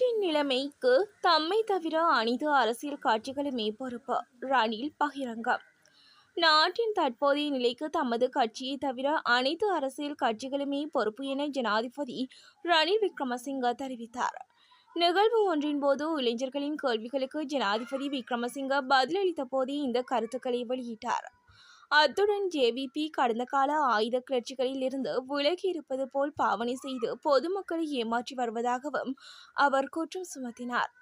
நாட்டின் நிலைமைக்கு தம்மை தவிர அனைத்து அரசியல் கட்சிகளுமே பொறுப்பு ரணில் பகிரங்கம். நாட்டின் தற்போதைய நிலைக்கு தமது கட்சியை தவிர அனைத்து அரசியல் கட்சிகளுமே பொறுப்பு என ஜனாதிபதி ரணில் விக்ரமசிங்க தெரிவித்தார். நிகழ்வு ஒன்றின் போது இளைஞர்களின் கேள்விகளுக்கு ஜனாதிபதி விக்ரமசிங்க பதிலளித்த போதே இந்த கருத்துக்களை வெளியிட்டார். அத்துடன் ஜேவிபி கடந்த கால ஆயுத கிளர்ச்சிகளில் இருந்து விலகி இருப்பது போல் பாவனை செய்து பொதுமக்களை ஏமாற்றி வருவதாகவும் அவர் குற்றம் சுமத்தினார்.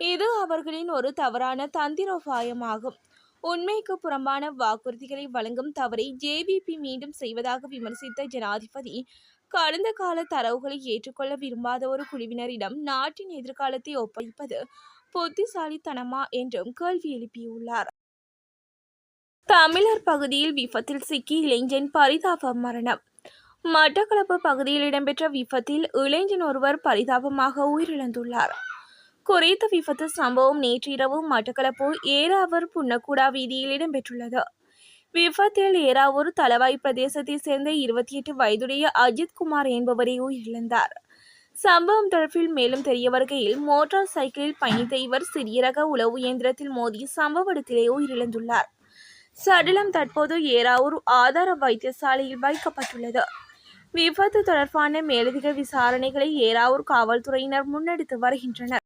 இது அவர்களின் ஒரு தவறான தந்திரோபாயமாகும். உண்மைக்கு புறம்பான வாக்குறுதிகளை வழங்கும் தவறை ஜேவிபி மீண்டும் செய்வதாக விமர்சித்த ஜனாதிபதி கடந்த கால தரவுகளை ஏற்றுக்கொள்ள விரும்பாத ஒரு குழுவினரிடம் நாட்டின் எதிர்காலத்தை ஒப்படைப்பது புத்திசாலித்தனமா என்றும் கேள்வி எழுப்பியுள்ளார். தமிழர் பகுதியில் விபத்தில் சிக்கி இளைஞன் பரிதாப மரணம். மட்டக்களப்பு பகுதியில் இடம்பெற்ற விபத்தில் இளைஞன் ஒருவர் பரிதாபமாக உயிரிழந்துள்ளார். குறித்த விபத்து சம்பவம் நேற்றிரவு மட்டக்களப்பு ஏராவூர் புன்னக்கூடா வீதியில் இடம்பெற்றுள்ளது. விபத்தில் ஏராவூர் தலவாய் பிரதேசத்தைச் சேர்ந்த இருபத்தி எட்டு வயதுடைய அஜித் குமார் என்பவரை உயிரிழந்தார். சம்பவம் தொடர்பில் மேலும் தெரிய வருகையில் மோட்டார் சைக்கிளில் பயணித்த இவர் சிறிய ரக உளவு இயந்திரத்தில் மோதி சம்பவ இடத்திலே உயிரிழந்துள்ளார். சடலம் தற்போது ஏராவூர் ஆதார வைத்தியசாலையில் வைக்கப்பட்டுள்ளது. விபத்து தொடர்பான மேலதிக விசாரணைகளை ஏராவூர் காவல்துறையினர் முன்னெடுத்து வருகின்றனர்.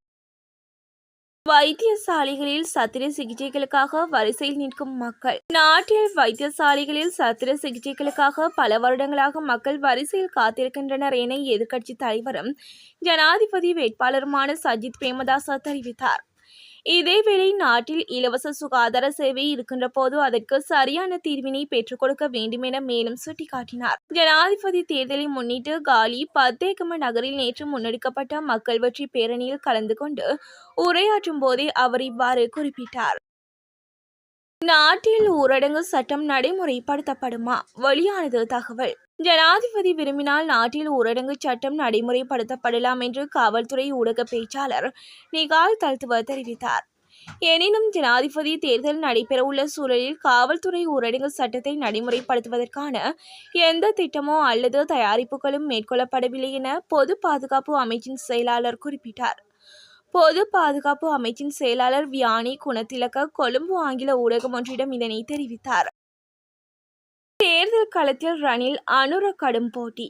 வைத்தியசாலைகளில் சத்திர சிகிச்சைகளுக்காக வரிசையில் நிற்கும் மக்கள். நாட்டில் வைத்தியசாலைகளில் சத்திர சிகிச்சைகளுக்காக பல வருடங்களாக மக்கள் வரிசையில் காத்திருக்கின்றனர் என எதிர்க்கட்சி தலைவரும் ஜனாதிபதி வேட்பாளருமான சஜித் பிரேமதாசா தெரிவித்தார். இதேவேளை நாட்டில் இலவச சுகாதார சேவை இருக்கின்ற போது அதற்கு சரியான தீர்வினை பெற்றுக் கொடுக்க வேண்டும் என மேலும் சுட்டிக்காட்டினார். ஜனாதிபதி தேர்தலை முன்னிட்டு காலி பத்தேகம நகரில் நேற்று முன்னெடுக்கப்பட்ட மக்கள் வெற்றி பேரணியில் கலந்து கொண்டு உரையாற்றும் போதே அவர் இவ்வாறு குறிப்பிட்டார். நாட்டில் ஊரடங்கு சட்டம் நடைமுறைப்படுத்தப்படுமா? வெளியானது தகவல். ஜனாதிபதி விரும்பினால் நாட்டில் ஊரடங்கு சட்டம் நடைமுறைப்படுத்தப்படலாம் என்று காவல்துறை ஊடக பேச்சாளர் நிகால் தல்துவ தெரிவித்தார். எனினும் ஜனாதிபதி தேர்தல் நடைபெறவுள்ள சூழலில் காவல்துறை ஊரடங்கு சட்டத்தை நடைமுறைப்படுத்துவதற்கான எந்த திட்டமோ அல்லது தயாரிப்புகளும் மேற்கொள்ளப்படவில்லை என பொது பாதுகாப்பு அமைச்சின் செயலாளர் குறிப்பிட்டார். பொது பாதுகாப்பு அமைச்சின் செயலாளர் வியானி குணத்திலக்க கொழும்பு ஆங்கில ஊடகம் ஒன்றிடம் இதனை தெரிவித்தார். தேர்தல் களத்தில் ரணில் அனுர கடும் போட்டி.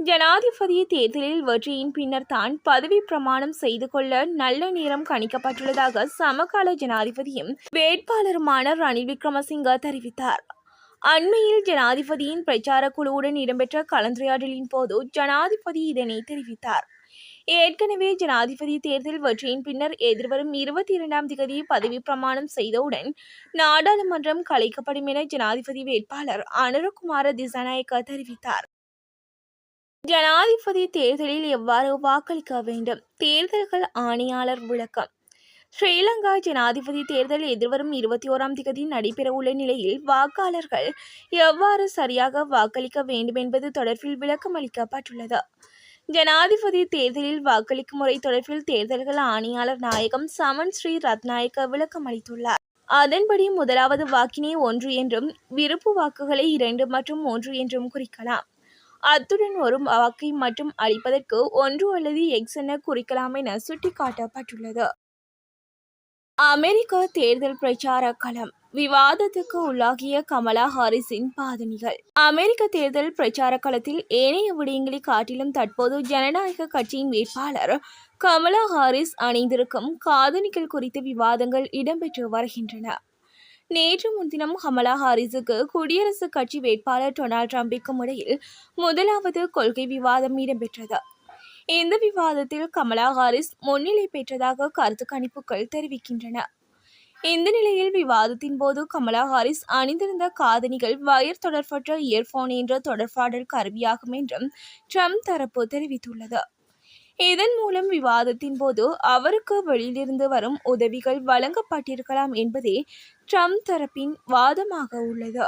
ஜனாதிபதி தேர்தலில் வெற்றியின் பின்னர் தான் பதவி பிரமாணம் செய்து கொள்ள நல்ல நேரம் கணிக்கப்பட்டுள்ளதாக சமகால ஜனாதிபதியும் வேட்பாளருமான ரணில் விக்ரமசிங்க தெரிவித்தார். அண்மையில் ஜனாதிபதியின் பிரச்சார குழுவுடன் இடம்பெற்ற கலந்துரையாடலின் போது ஜனாதிபதி இதனை தெரிவித்தார். ஏற்கனவே ஜனாதிபதி தேர்தல் வெற்றியின் பின்னர் எதிர்வரும் இருபத்தி இரண்டாம் தேதி பதவி பிரமாணம் செய்தவுடன் நாடாளுமன்றம் கலைக்கப்படும் என ஜனாதிபதி வேட்பாளர் அனுரகுமார திசாநாயக்க தெரிவித்தார். ஜனாதிபதி தேர்தலில் எவ்வாறு வாக்களிக்க வேண்டும்? தேர்தல்கள் ஆணையாளர் விளக்கம். ஸ்ரீலங்கா ஜனாதிபதி தேர்தல் எதிர்வரும் இருபத்தி ஓராம் தேதி நடைபெறவுள்ள நிலையில் வாக்காளர்கள் எவ்வாறு சரியாக வாக்களிக்க வேண்டும் என்பது தொடர்பில் விளக்கம் அளிக்கப்பட்டுள்ளது ஜனாதிபதி தேர்தலில் வாக்களிக்கும் முறை தொடர்பில் தேர்தல்கள் ஆணையாளர் நாயகம் சமன் ஸ்ரீ ரத்நாயக்க விளக்கம் அளித்துள்ளார். அதன்படி முதலாவது வாக்கினை ஒன்று என்றும் விருப்பு வாக்குகளை இரண்டு மற்றும் மூன்று என்றும் குறிக்கலாம். அத்துடன் ஒரு வாக்கை மட்டும் அளிப்பதற்கு ஒன்று அல்லது எக்ஸ் என குறிக்கலாம் என சுட்டிக்காட்டப்பட்டுள்ளது. அமெரிக்க தேர்தல் பிரச்சார களம். விவாதத்துக்கு உள்ளாகிய கமலா ஹாரிஸின் பாதணிகள். அமெரிக்க தேர்தல் பிரச்சார களத்தில் ஏனைய விடயங்களை காட்டிலும் தற்போது ஜனநாயக கட்சியின் வேட்பாளர் கமலா ஹாரிஸ் அணிந்திருக்கும் காதணிகள் குறித்த விவாதங்கள் இடம்பெற்று வருகின்றன. நேற்று முன்தினம் கமலா ஹாரிஸுக்கு குடியரசுக் கட்சி வேட்பாளர் டொனால்ட் ட்ரம்பிற்கும் இடையில் முதலாவது கொள்கை விவாதம் இடம்பெற்றது. இந்த விவாதத்தில் கமலா ஹாரிஸ் முன்னிலை பெற்றதாக கருத்து கணிப்புகள் தெரிவிக்கின்றன. இந்த நிலையில் விவாதத்தின் போது கமலா ஹாரிஸ் அணிந்திருந்த காதணிகள் வயர் தொடர்பற்ற இயர்போன் என்ற தொடர்பாடல் கருவியாகும் என்றும் ட்ரம்ப் தரப்பு தெரிவித்துள்ளது. இதன் மூலம் விவாதத்தின் போது அவருக்கு வெளியிலிருந்து வரும் உதவிகள் வழங்கப்பட்டிருக்கலாம் என்பதே ட்ரம்ப் தரப்பின் வாதமாக உள்ளது.